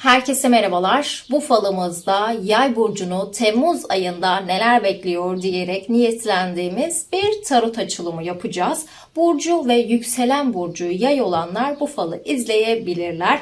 Herkese merhabalar. Bu falımızda yay burcunu Temmuz ayında neler bekliyor diyerek niyetlendiğimiz bir tarot açılımı yapacağız. Burcu ve yükselen burcu yay olanlar bu falı izleyebilirler.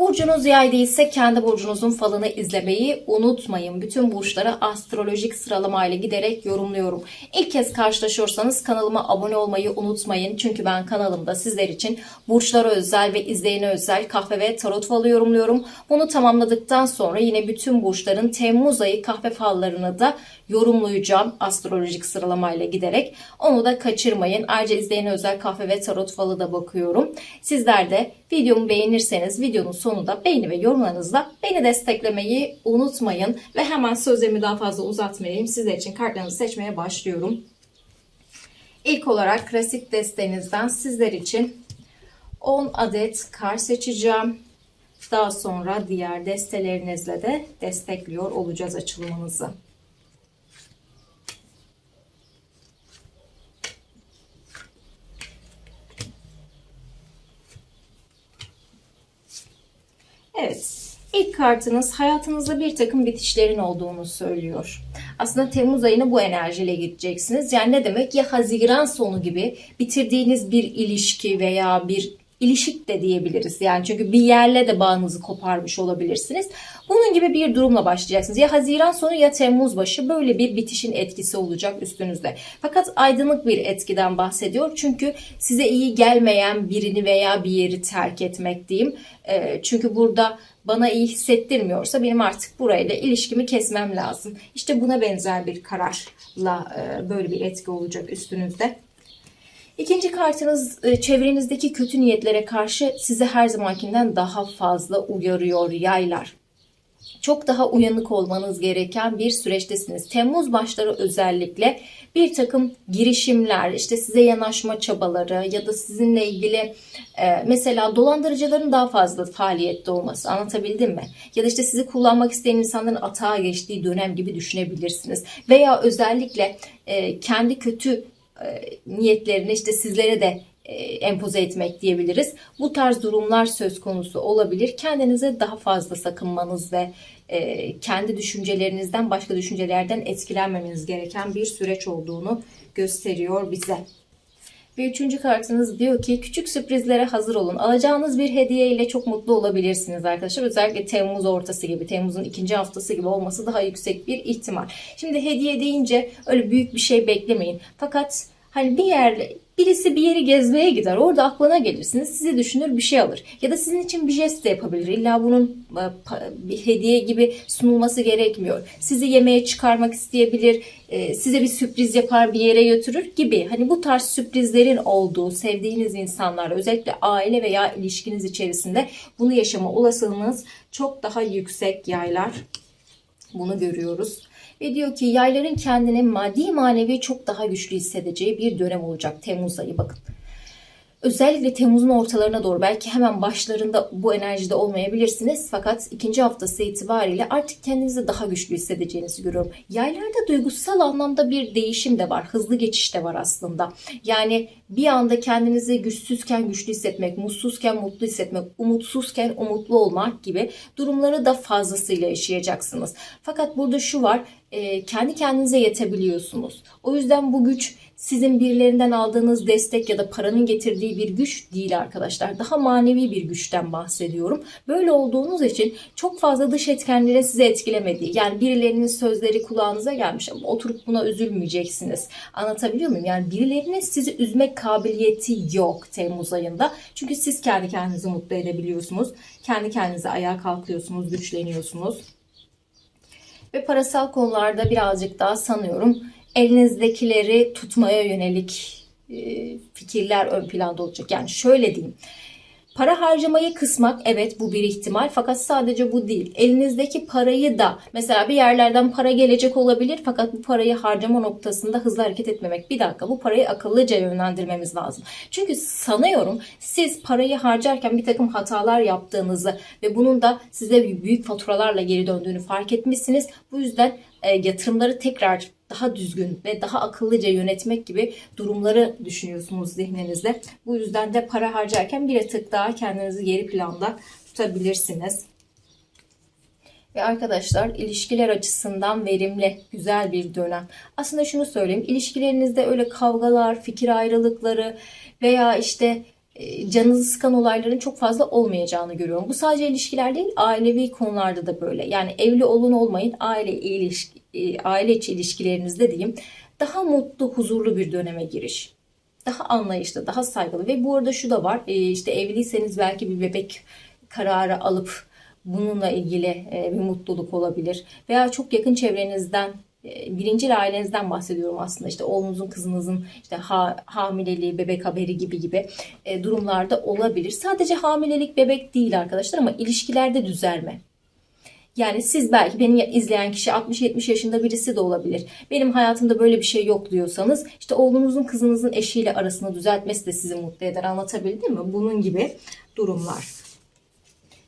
Burcunuz yay değilse kendi burcunuzun falını izlemeyi unutmayın. Bütün burçları astrolojik sıralamayla giderek yorumluyorum. İlk kez karşılaşıyorsanız kanalıma abone olmayı unutmayın. Çünkü ben kanalımda sizler için burçlara özel ve izleyene özel kahve ve tarot falı yorumluyorum. Bunu tamamladıktan sonra yine bütün burçların Temmuz ayı kahve fallarını da yorumlayacağım astrolojik sıralamayla giderek. Onu da kaçırmayın. Ayrıca izleyene özel kahve ve tarot falı da bakıyorum. Sizler de videomu beğenirseniz videonun sonunda beğeni ve yorumlarınızla beni desteklemeyi unutmayın. Ve hemen sözlerimi daha fazla uzatmayayım. Sizler için kartlarınızı seçmeye başlıyorum. İlk olarak klasik destenizden sizler için 10 adet kart seçeceğim. Daha sonra diğer destelerinizle de destekliyor olacağız açılımınızı. Evet. İlk kartınız hayatınızda bir takım bitişlerin olduğunu söylüyor. Aslında Temmuz ayına bu enerjiyle gideceksiniz. Yani ne demek? Ya Haziran sonu gibi bitirdiğiniz bir ilişki veya bir ilişik de diyebiliriz. Yani çünkü bir yerle de bağınızı koparmış olabilirsiniz. Bunun gibi bir durumla başlayacaksınız. Ya Haziran sonu ya Temmuz başı böyle bir bitişin etkisi olacak üstünüzde. Fakat aydınlık bir etkiden bahsediyor. Çünkü size iyi gelmeyen birini veya bir yeri terk etmek diyeyim. E, çünkü burada bana iyi hissettirmiyorsa benim artık burayla ilişkimi kesmem lazım. İşte buna benzer bir kararla e, böyle bir etki olacak üstünüzde. İkinci kartınız e, çevrenizdeki kötü niyetlere karşı sizi her zamankinden daha fazla uyarıyor yaylar. Çok daha uyanık olmanız gereken bir süreçtesiniz. Temmuz başları özellikle bir takım girişimler, işte size yanaşma çabaları ya da sizinle ilgili e, mesela dolandırıcıların daha fazla faaliyette olması anlatabildim mi? Ya da işte sizi kullanmak isteyen insanların atağa geçtiği dönem gibi düşünebilirsiniz. Veya özellikle e, kendi kötü e, niyetlerini işte sizlere de empoze etmek diyebiliriz. Bu tarz durumlar söz konusu olabilir. Kendinize daha fazla sakınmanız ve e, kendi düşüncelerinizden başka düşüncelerden etkilenmemeniz gereken bir süreç olduğunu gösteriyor bize. Ve üçüncü kartınız diyor ki küçük sürprizlere hazır olun. Alacağınız bir hediye ile çok mutlu olabilirsiniz arkadaşlar. Özellikle Temmuz ortası gibi, Temmuz'un ikinci haftası gibi olması daha yüksek bir ihtimal. Şimdi hediye deyince öyle büyük bir şey beklemeyin. Fakat hani bir yer birisi bir yeri gezmeye gider. Orada aklına gelirsiniz. Sizi düşünür bir şey alır. Ya da sizin için bir jest de yapabilir. İlla bunun e, bir hediye gibi sunulması gerekmiyor. Sizi yemeğe çıkarmak isteyebilir. e, Size bir sürpriz yapar bir yere götürür gibi. Hani bu tarz sürprizlerin olduğu sevdiğiniz insanlarla özellikle aile veya ilişkiniz içerisinde bunu yaşama olasılığınız çok daha yüksek yaylar. Bunu görüyoruz. Ve diyor ki yayların kendini maddi manevi çok daha güçlü hissedeceği bir dönem olacak Temmuz ayı bakın. Özellikle Temmuz'un ortalarına doğru belki hemen başlarında bu enerjide olmayabilirsiniz. Fakat ikinci haftası itibariyle artık kendinizi daha güçlü hissedeceğinizi görüyorum. Yaylarda duygusal anlamda bir değişim de var. Hızlı geçiş de var aslında. Yani bir anda kendinizi güçsüzken güçlü hissetmek, mutsuzken mutlu hissetmek, umutsuzken umutlu olmak gibi durumları da fazlasıyla yaşayacaksınız. Fakat burada şu var, e, kendi kendinize yetebiliyorsunuz. O yüzden bu güç sizin birilerinden aldığınız destek ya da paranın getirdiği bir güç değil arkadaşlar. Daha manevi bir güçten bahsediyorum. Böyle olduğunuz için çok fazla dış etkenlere sizi etkilemediği. Yani birilerinin sözleri kulağınıza gelmiş ama oturup buna üzülmeyeceksiniz. Anlatabiliyor muyum? Yani birilerinin sizi üzmek kabiliyeti yok Temmuz ayında. Çünkü siz kendi kendinizi mutlu edebiliyorsunuz. Kendi kendinize ayağa kalkıyorsunuz, güçleniyorsunuz. Ve parasal konularda birazcık daha sanıyorum elinizdekileri tutmaya yönelik fikirler ön planda olacak. Yani şöyle diyeyim. Para harcamayı kısmak evet bu bir ihtimal fakat sadece bu değil. Elinizdeki parayı da mesela bir yerlerden para gelecek olabilir fakat bu parayı harcama noktasında hızlı hareket etmemek. Bir dakika bu parayı akıllıca yönlendirmemiz lazım. Çünkü sanıyorum siz parayı harcarken bir takım hatalar yaptığınızı ve bunun da size büyük faturalarla geri döndüğünü fark etmişsiniz. Bu yüzden e, yatırımları tekrar daha düzgün ve daha akıllıca yönetmek gibi durumları düşünüyorsunuz zihninizde. Bu yüzden de para harcarken bir tık daha kendinizi geri planda tutabilirsiniz. Ve arkadaşlar ilişkiler açısından verimli, güzel bir dönem. Aslında şunu söyleyeyim, ilişkilerinizde öyle kavgalar, fikir ayrılıkları veya işte e, canınızı sıkan olayların çok fazla olmayacağını görüyorum. Bu sadece ilişkiler değil, ailevi konularda da böyle. Yani evli olun olmayın, aile ilişki, aile içi ilişkilerinizde diyeyim daha mutlu, huzurlu bir döneme giriş. Daha anlayışlı, daha saygılı ve bu arada şu da var. e, işte evliyseniz belki bir bebek kararı alıp bununla ilgili e, bir mutluluk olabilir. Veya çok yakın çevrenizden e, birinci ailenizden bahsediyorum aslında işte oğlunuzun kızınızın işte ha, hamileliği bebek haberi gibi gibi e, durumlarda olabilir. Sadece hamilelik bebek değil arkadaşlar ama ilişkilerde düzelme. Yani siz belki beni izleyen kişi 60-70 yaşında birisi de olabilir. Benim hayatımda böyle bir şey yok diyorsanız işte oğlunuzun kızınızın eşiyle arasını düzeltmesi de sizi mutlu eder. Anlatabildim mi? Bunun gibi durumlar.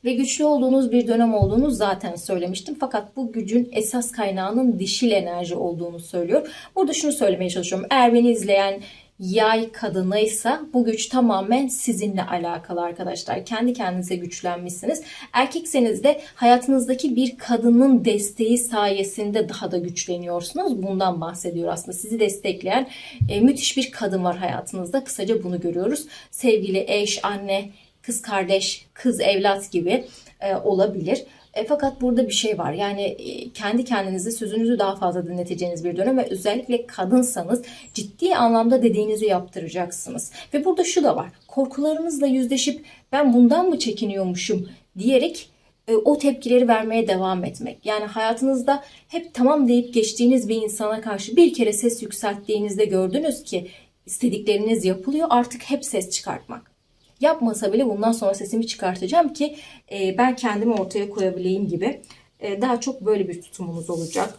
Ve güçlü olduğunuz bir dönem olduğunu zaten söylemiştim. Fakat bu gücün esas kaynağının dişil enerji olduğunu söylüyor. Burada şunu söylemeye çalışıyorum. Eğer beni izleyen yay kadınıysa bu güç tamamen sizinle alakalı arkadaşlar. Kendi kendinize güçlenmişsiniz. Erkekseniz de hayatınızdaki bir kadının desteği sayesinde daha da güçleniyorsunuz. Bundan bahsediyor aslında. Sizi destekleyen e, müthiş bir kadın var hayatınızda. Kısaca bunu görüyoruz. Sevgili eş, anne, kız kardeş, kız evlat gibi e, olabilir. E, fakat burada bir şey var. Yani e, kendi kendinize sözünüzü daha fazla dinleteceğiniz bir dönem ve özellikle kadınsanız ciddi anlamda dediğinizi yaptıracaksınız. Ve burada şu da var. Korkularınızla yüzleşip ben bundan mı çekiniyormuşum diyerek e, o tepkileri vermeye devam etmek. Yani hayatınızda hep tamam deyip geçtiğiniz bir insana karşı bir kere ses yükselttiğinizde gördünüz ki istedikleriniz yapılıyor. Artık hep ses çıkartmak. Yapmasa bile bundan sonra sesimi çıkartacağım ki e, ben kendimi ortaya koyabileyim gibi. E, daha çok böyle bir tutumunuz olacak.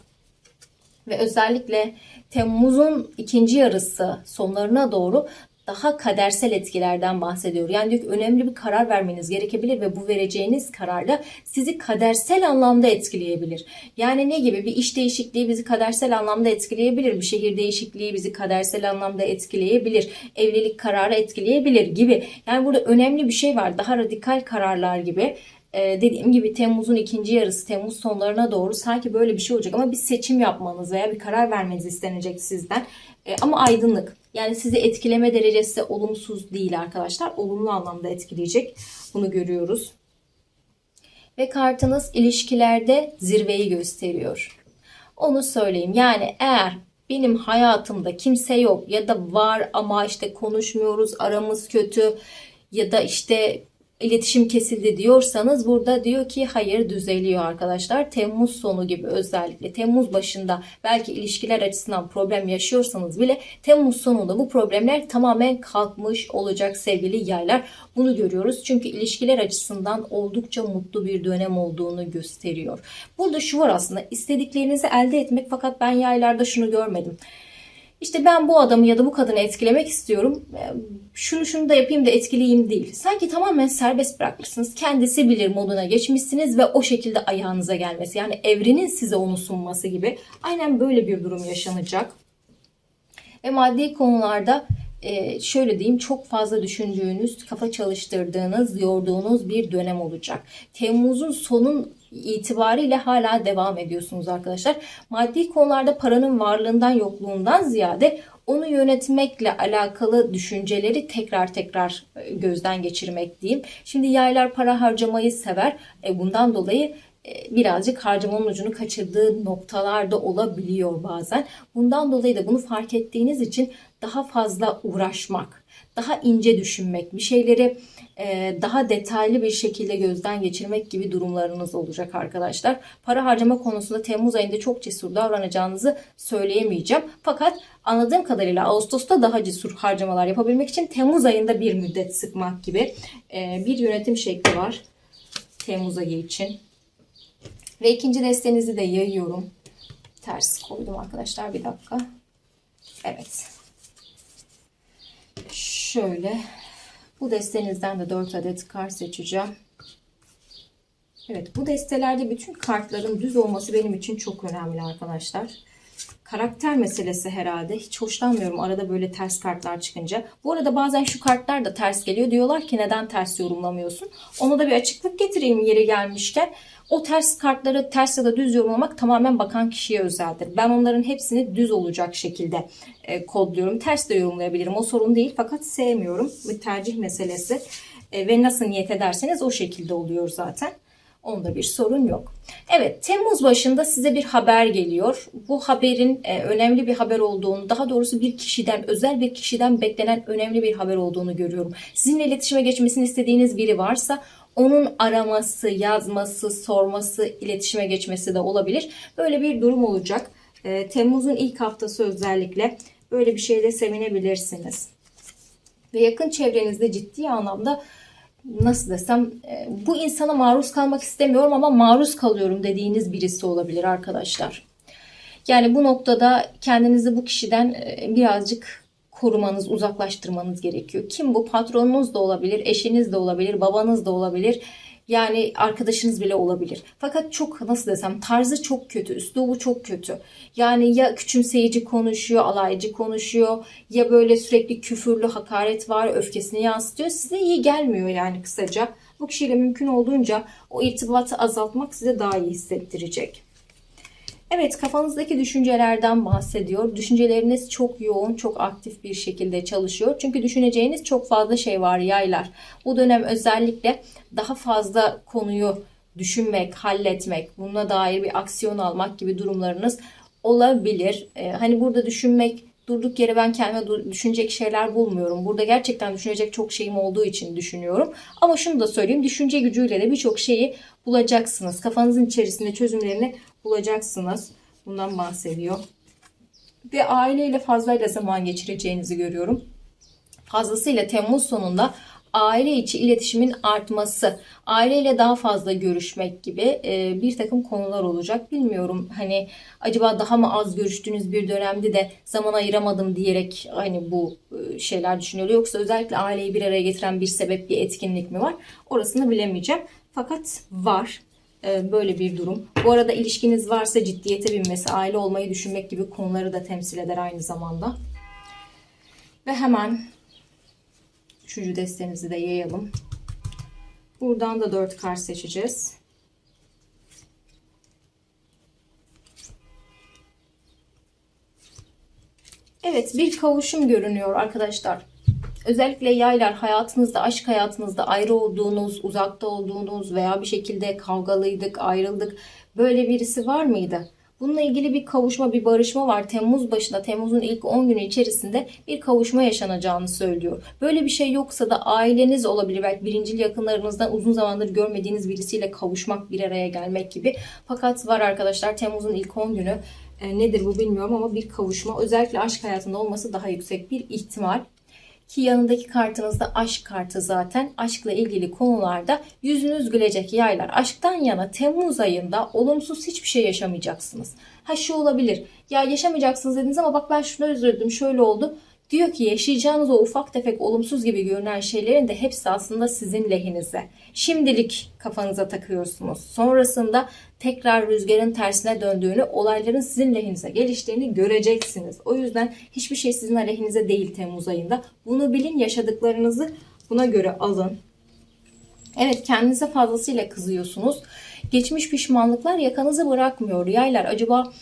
Ve özellikle Temmuz'un ikinci yarısı sonlarına doğru daha kadersel etkilerden bahsediyor. Yani diyor ki önemli bir karar vermeniz gerekebilir ve bu vereceğiniz kararla sizi kadersel anlamda etkileyebilir. Yani ne gibi bir iş değişikliği bizi kadersel anlamda etkileyebilir, bir şehir değişikliği bizi kadersel anlamda etkileyebilir, evlilik kararı etkileyebilir gibi. Yani burada önemli bir şey var. Daha radikal kararlar gibi ee, dediğim gibi Temmuz'un ikinci yarısı, Temmuz sonlarına doğru sanki böyle bir şey olacak ama bir seçim yapmanız veya bir karar vermeniz istenecek sizden. Ee, ama aydınlık. Yani sizi etkileme derecesi olumsuz değil arkadaşlar. Olumlu anlamda etkileyecek. Bunu görüyoruz. Ve kartınız ilişkilerde zirveyi gösteriyor. Onu söyleyeyim. Yani eğer benim hayatımda kimse yok ya da var ama işte konuşmuyoruz, aramız kötü ya da işte iletişim kesildi diyorsanız burada diyor ki hayır düzeliyor arkadaşlar. Temmuz sonu gibi özellikle Temmuz başında belki ilişkiler açısından problem yaşıyorsanız bile Temmuz sonunda bu problemler tamamen kalkmış olacak sevgili yaylar. Bunu görüyoruz çünkü ilişkiler açısından oldukça mutlu bir dönem olduğunu gösteriyor. Burada şu var aslında istediklerinizi elde etmek fakat ben yaylarda şunu görmedim. İşte ben bu adamı ya da bu kadını etkilemek istiyorum. E, şunu şunu da yapayım da etkileyeyim değil. Sanki tamamen serbest bırakmışsınız. Kendisi bilir moduna geçmişsiniz ve o şekilde ayağınıza gelmesi. Yani evrenin size onu sunması gibi. Aynen böyle bir durum yaşanacak. Ve maddi konularda e, şöyle diyeyim çok fazla düşündüğünüz, kafa çalıştırdığınız, yorduğunuz bir dönem olacak. Temmuz'un sonun itibariyle hala devam ediyorsunuz arkadaşlar. Maddi konularda paranın varlığından yokluğundan ziyade onu yönetmekle alakalı düşünceleri tekrar tekrar e, gözden geçirmek diyeyim. Şimdi yaylar para harcamayı sever. E, bundan dolayı e, birazcık harcamanın ucunu kaçırdığı noktalarda olabiliyor bazen. Bundan dolayı da bunu fark ettiğiniz için daha fazla uğraşmak, daha ince düşünmek, bir şeyleri daha detaylı bir şekilde gözden geçirmek gibi durumlarınız olacak arkadaşlar. Para harcama konusunda Temmuz ayında çok cesur davranacağınızı söyleyemeyeceğim. Fakat anladığım kadarıyla Ağustos'ta daha cesur harcamalar yapabilmek için Temmuz ayında bir müddet sıkmak gibi e, bir yönetim şekli var Temmuz ayı için. Ve ikinci destenizi de yayıyorum. Ters koydum arkadaşlar bir dakika. Evet. Şöyle bu destenizden de 4 adet kart seçeceğim. Evet bu destelerde bütün kartların düz olması benim için çok önemli arkadaşlar. Karakter meselesi herhalde. Hiç hoşlanmıyorum arada böyle ters kartlar çıkınca. Bu arada bazen şu kartlar da ters geliyor. Diyorlar ki neden ters yorumlamıyorsun? Onu da bir açıklık getireyim yeri gelmişken. O ters kartları ters ya da düz yorumlamak tamamen bakan kişiye özeldir. Ben onların hepsini düz olacak şekilde e, kodluyorum. Ters de yorumlayabilirim. O sorun değil fakat sevmiyorum. Bir tercih meselesi. E, ve nasıl niyet ederseniz o şekilde oluyor zaten. Onda bir sorun yok. Evet, Temmuz başında size bir haber geliyor. Bu haberin e, önemli bir haber olduğunu, daha doğrusu bir kişiden, özel bir kişiden beklenen önemli bir haber olduğunu görüyorum. Sizinle iletişime geçmesini istediğiniz biri varsa onun araması, yazması, sorması, iletişime geçmesi de olabilir. Böyle bir durum olacak. E, Temmuz'un ilk haftası özellikle böyle bir şeyle sevinebilirsiniz. Ve yakın çevrenizde ciddi anlamda nasıl desem e, bu insana maruz kalmak istemiyorum ama maruz kalıyorum dediğiniz birisi olabilir arkadaşlar. Yani bu noktada kendinizi bu kişiden e, birazcık korumanız, uzaklaştırmanız gerekiyor. Kim bu? Patronunuz da olabilir, eşiniz de olabilir, babanız da olabilir. Yani arkadaşınız bile olabilir. Fakat çok nasıl desem tarzı çok kötü, üslubu çok kötü. Yani ya küçümseyici konuşuyor, alaycı konuşuyor ya böyle sürekli küfürlü hakaret var, öfkesini yansıtıyor. Size iyi gelmiyor yani kısaca. Bu kişiyle mümkün olduğunca o irtibatı azaltmak size daha iyi hissettirecek. Evet kafanızdaki düşüncelerden bahsediyor. Düşünceleriniz çok yoğun, çok aktif bir şekilde çalışıyor. Çünkü düşüneceğiniz çok fazla şey var yaylar. Bu dönem özellikle daha fazla konuyu düşünmek, halletmek, bununla dair bir aksiyon almak gibi durumlarınız olabilir. Ee, hani burada düşünmek durduk yere ben kendime düşünecek şeyler bulmuyorum. Burada gerçekten düşünecek çok şeyim olduğu için düşünüyorum. Ama şunu da söyleyeyim, düşünce gücüyle de birçok şeyi bulacaksınız. Kafanızın içerisinde çözümlerini bulacaksınız. Bundan bahsediyor. Ve aileyle fazlayla zaman geçireceğinizi görüyorum. Fazlasıyla Temmuz sonunda aile içi iletişimin artması, aileyle daha fazla görüşmek gibi e, bir takım konular olacak. Bilmiyorum hani acaba daha mı az görüştüğünüz bir dönemde de zaman ayıramadım diyerek hani bu e, şeyler düşünüyor. Yoksa özellikle aileyi bir araya getiren bir sebep, bir etkinlik mi var? Orasını bilemeyeceğim. Fakat var böyle bir durum. Bu arada ilişkiniz varsa ciddiyete binmesi, aile olmayı düşünmek gibi konuları da temsil eder aynı zamanda. Ve hemen üçüncü destemizi de yayalım. Buradan da dört kart seçeceğiz. Evet bir kavuşum görünüyor arkadaşlar. Özellikle yaylar hayatınızda, aşk hayatınızda ayrı olduğunuz, uzakta olduğunuz veya bir şekilde kavgalıydık, ayrıldık. Böyle birisi var mıydı? Bununla ilgili bir kavuşma, bir barışma var. Temmuz başında, Temmuz'un ilk 10 günü içerisinde bir kavuşma yaşanacağını söylüyor. Böyle bir şey yoksa da aileniz olabilir. Belki birincil yakınlarınızdan uzun zamandır görmediğiniz birisiyle kavuşmak, bir araya gelmek gibi. Fakat var arkadaşlar Temmuz'un ilk 10 günü. E, nedir bu bilmiyorum ama bir kavuşma. Özellikle aşk hayatında olması daha yüksek bir ihtimal. Ki yanındaki kartınızda aşk kartı zaten. Aşkla ilgili konularda yüzünüz gülecek yaylar. Aşktan yana Temmuz ayında olumsuz hiçbir şey yaşamayacaksınız. Ha şu olabilir. Ya yaşamayacaksınız dediniz ama bak ben şuna üzüldüm şöyle oldu. Diyor ki yaşayacağınız o ufak tefek olumsuz gibi görünen şeylerin de hepsi aslında sizin lehinize. Şimdilik kafanıza takıyorsunuz. Sonrasında tekrar rüzgarın tersine döndüğünü, olayların sizin lehinize geliştiğini göreceksiniz. O yüzden hiçbir şey sizin aleyhinize değil Temmuz ayında. Bunu bilin, yaşadıklarınızı buna göre alın. Evet kendinize fazlasıyla kızıyorsunuz. Geçmiş pişmanlıklar yakanızı bırakmıyor. Yaylar acaba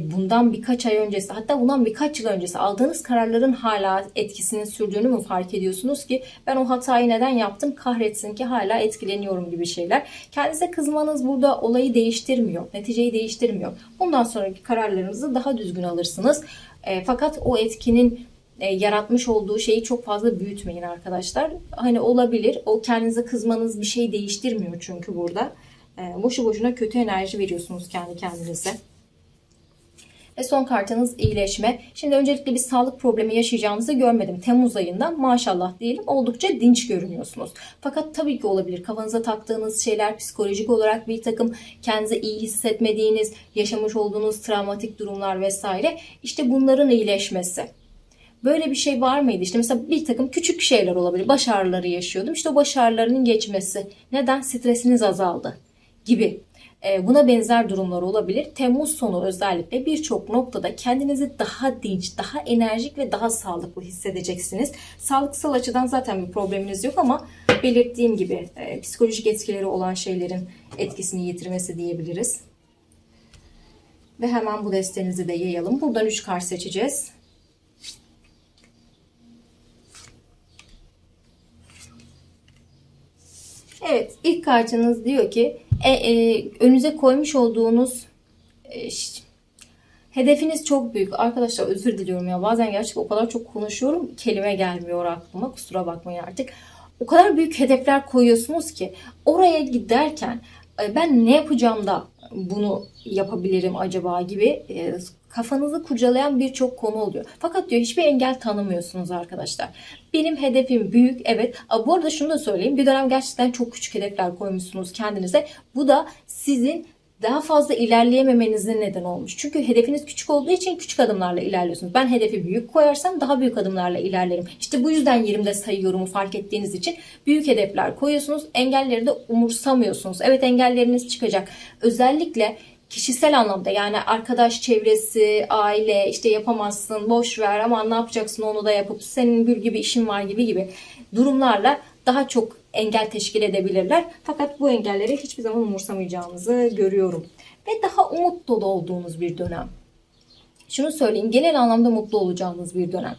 bundan birkaç ay öncesi hatta bundan birkaç yıl öncesi aldığınız kararların hala etkisinin sürdüğünü mü fark ediyorsunuz ki ben o hatayı neden yaptım kahretsin ki hala etkileniyorum gibi şeyler. Kendinize kızmanız burada olayı değiştirmiyor. Neticeyi değiştirmiyor. Bundan sonraki kararlarınızı daha düzgün alırsınız. E, fakat o etkinin e, yaratmış olduğu şeyi çok fazla büyütmeyin arkadaşlar. Hani olabilir. O kendinize kızmanız bir şey değiştirmiyor çünkü burada. E, boşu boşuna kötü enerji veriyorsunuz kendi kendinize. Ve son kartınız iyileşme. Şimdi öncelikle bir sağlık problemi yaşayacağınızı görmedim. Temmuz ayında maşallah diyelim oldukça dinç görünüyorsunuz. Fakat tabii ki olabilir. Kafanıza taktığınız şeyler psikolojik olarak bir takım kendinize iyi hissetmediğiniz, yaşamış olduğunuz travmatik durumlar vesaire. İşte bunların iyileşmesi. Böyle bir şey var mıydı? İşte mesela bir takım küçük şeyler olabilir. Baş ağrıları yaşıyordum. İşte o baş geçmesi. Neden? Stresiniz azaldı gibi. E, Buna benzer durumlar olabilir. Temmuz sonu özellikle birçok noktada kendinizi daha dinç, daha enerjik ve daha sağlıklı hissedeceksiniz. Sağlıksal açıdan zaten bir probleminiz yok ama belirttiğim gibi e, psikolojik etkileri olan şeylerin etkisini yitirmesi diyebiliriz. Ve hemen bu destenizi de yayalım. Buradan 3 kart seçeceğiz. Evet, ilk kartınız diyor ki e, e, önünüze koymuş olduğunuz e, hedefiniz çok büyük. Arkadaşlar özür diliyorum ya. Bazen gerçekten o kadar çok konuşuyorum, kelime gelmiyor aklıma. Kusura bakmayın artık. O kadar büyük hedefler koyuyorsunuz ki oraya giderken ben ne yapacağım da bunu yapabilirim acaba gibi e, kafanızı kurcalayan birçok konu oluyor. Fakat diyor hiçbir engel tanımıyorsunuz arkadaşlar. Benim hedefim büyük evet. Bu arada şunu da söyleyeyim. Bir dönem gerçekten çok küçük hedefler koymuşsunuz kendinize. Bu da sizin daha fazla ilerleyememenizin neden olmuş. Çünkü hedefiniz küçük olduğu için küçük adımlarla ilerliyorsunuz. Ben hedefi büyük koyarsam daha büyük adımlarla ilerlerim. İşte bu yüzden yerimde sayıyorumu fark ettiğiniz için büyük hedefler koyuyorsunuz. Engelleri de umursamıyorsunuz. Evet engelleriniz çıkacak. Özellikle kişisel anlamda yani arkadaş çevresi, aile işte yapamazsın, boş ver ama ne yapacaksın onu da yapıp senin gül gibi işin var gibi gibi durumlarla daha çok engel teşkil edebilirler. Fakat bu engelleri hiçbir zaman umursamayacağınızı görüyorum. Ve daha umut dolu olduğunuz bir dönem. Şunu söyleyeyim genel anlamda mutlu olacağınız bir dönem.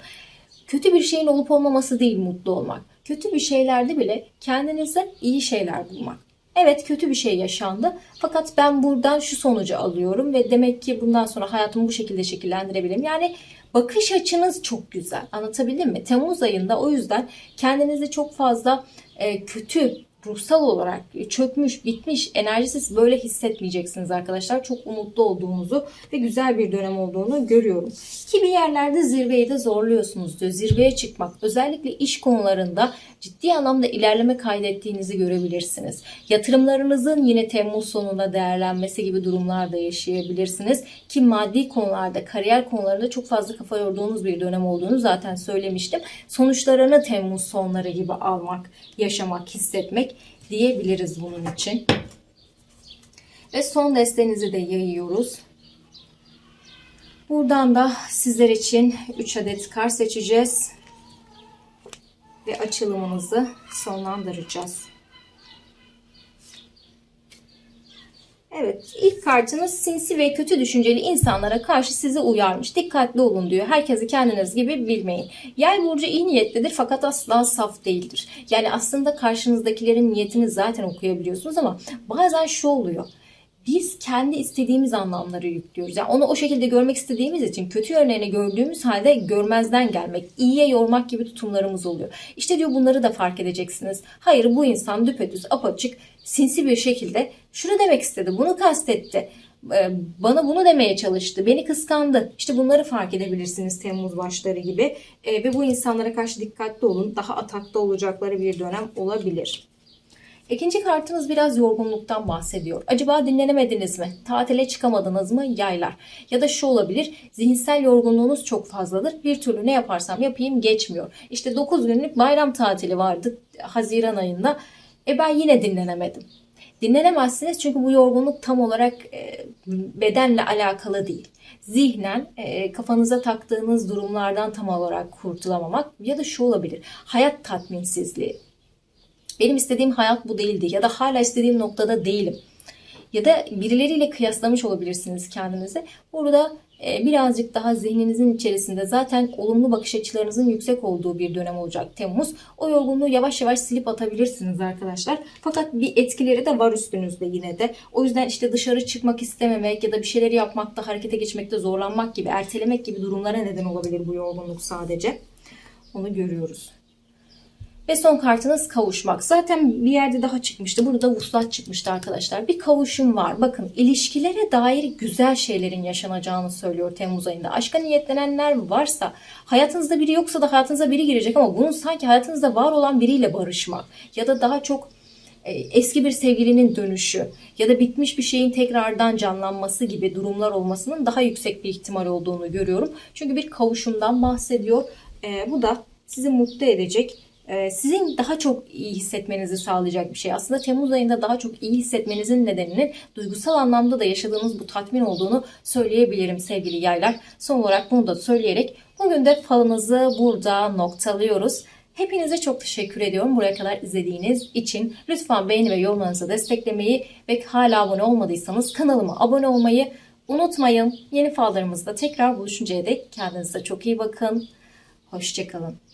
Kötü bir şeyin olup olmaması değil mutlu olmak. Kötü bir şeylerde bile kendinize iyi şeyler bulmak. Evet kötü bir şey yaşandı fakat ben buradan şu sonucu alıyorum ve demek ki bundan sonra hayatımı bu şekilde şekillendirebilirim. Yani bakış açınız çok güzel anlatabildim mi? Temmuz ayında o yüzden kendinizi çok fazla e, kötü ruhsal olarak çökmüş, bitmiş, enerjisiz böyle hissetmeyeceksiniz arkadaşlar. Çok umutlu olduğunuzu ve güzel bir dönem olduğunu görüyorum. Ki bir yerlerde zirveyi de zorluyorsunuz diyor. Zirveye çıkmak, özellikle iş konularında ciddi anlamda ilerleme kaydettiğinizi görebilirsiniz. Yatırımlarınızın yine Temmuz sonunda değerlenmesi gibi durumlar da yaşayabilirsiniz. Ki maddi konularda, kariyer konularında çok fazla kafa yorduğunuz bir dönem olduğunu zaten söylemiştim. Sonuçlarını Temmuz sonları gibi almak, yaşamak, hissetmek diyebiliriz bunun için. Ve son destenizi de yayıyoruz. Buradan da sizler için 3 adet kar seçeceğiz. Ve açılımımızı sonlandıracağız. Evet, ilk kartınız sinsi ve kötü düşünceli insanlara karşı sizi uyarmış. Dikkatli olun diyor. Herkesi kendiniz gibi bilmeyin. Yay burcu iyi niyetlidir fakat asla saf değildir. Yani aslında karşınızdakilerin niyetini zaten okuyabiliyorsunuz ama bazen şu oluyor biz kendi istediğimiz anlamları yüklüyoruz. Yani onu o şekilde görmek istediğimiz için kötü yönlerini gördüğümüz halde görmezden gelmek, iyiye yormak gibi tutumlarımız oluyor. İşte diyor bunları da fark edeceksiniz. Hayır bu insan düpedüz apaçık sinsi bir şekilde şunu demek istedi, bunu kastetti. Ee, Bana bunu demeye çalıştı, beni kıskandı. İşte bunları fark edebilirsiniz Temmuz başları gibi. Ee, Ve bu insanlara karşı dikkatli olun. Daha atakta olacakları bir dönem olabilir. İkinci kartınız biraz yorgunluktan bahsediyor. Acaba dinlenemediniz mi? Tatile çıkamadınız mı? Yaylar. Ya da şu olabilir. Zihinsel yorgunluğunuz çok fazladır. Bir türlü ne yaparsam yapayım geçmiyor. İşte 9 günlük bayram tatili vardı Haziran ayında. E ben yine dinlenemedim. Dinlenemezsiniz çünkü bu yorgunluk tam olarak e, bedenle alakalı değil. Zihnen e, kafanıza taktığınız durumlardan tam olarak kurtulamamak ya da şu olabilir. Hayat tatminsizliği benim istediğim hayat bu değildi ya da hala istediğim noktada değilim. Ya da birileriyle kıyaslamış olabilirsiniz kendinizi. Burada e, birazcık daha zihninizin içerisinde zaten olumlu bakış açılarınızın yüksek olduğu bir dönem olacak Temmuz. O yorgunluğu yavaş yavaş silip atabilirsiniz arkadaşlar. Fakat bir etkileri de var üstünüzde yine de. O yüzden işte dışarı çıkmak istememek ya da bir şeyleri yapmakta, harekete geçmekte zorlanmak gibi, ertelemek gibi durumlara neden olabilir bu yorgunluk sadece. Onu görüyoruz. Ve son kartınız kavuşmak. Zaten bir yerde daha çıkmıştı. Burada da vuslat çıkmıştı arkadaşlar. Bir kavuşum var. Bakın ilişkilere dair güzel şeylerin yaşanacağını söylüyor Temmuz ayında. Aşka niyetlenenler varsa hayatınızda biri yoksa da hayatınıza biri girecek ama bunun sanki hayatınızda var olan biriyle barışmak ya da daha çok e, eski bir sevgilinin dönüşü ya da bitmiş bir şeyin tekrardan canlanması gibi durumlar olmasının daha yüksek bir ihtimal olduğunu görüyorum. Çünkü bir kavuşumdan bahsediyor. E, bu da sizi mutlu edecek sizin daha çok iyi hissetmenizi sağlayacak bir şey. Aslında Temmuz ayında daha çok iyi hissetmenizin nedeninin duygusal anlamda da yaşadığınız bu tatmin olduğunu söyleyebilirim sevgili yaylar. Son olarak bunu da söyleyerek bugün de falınızı burada noktalıyoruz. Hepinize çok teşekkür ediyorum buraya kadar izlediğiniz için. Lütfen beğeni ve yorumlarınızı desteklemeyi ve hala abone olmadıysanız kanalıma abone olmayı unutmayın. Yeni fallarımızda tekrar buluşuncaya dek kendinize çok iyi bakın. Hoşçakalın.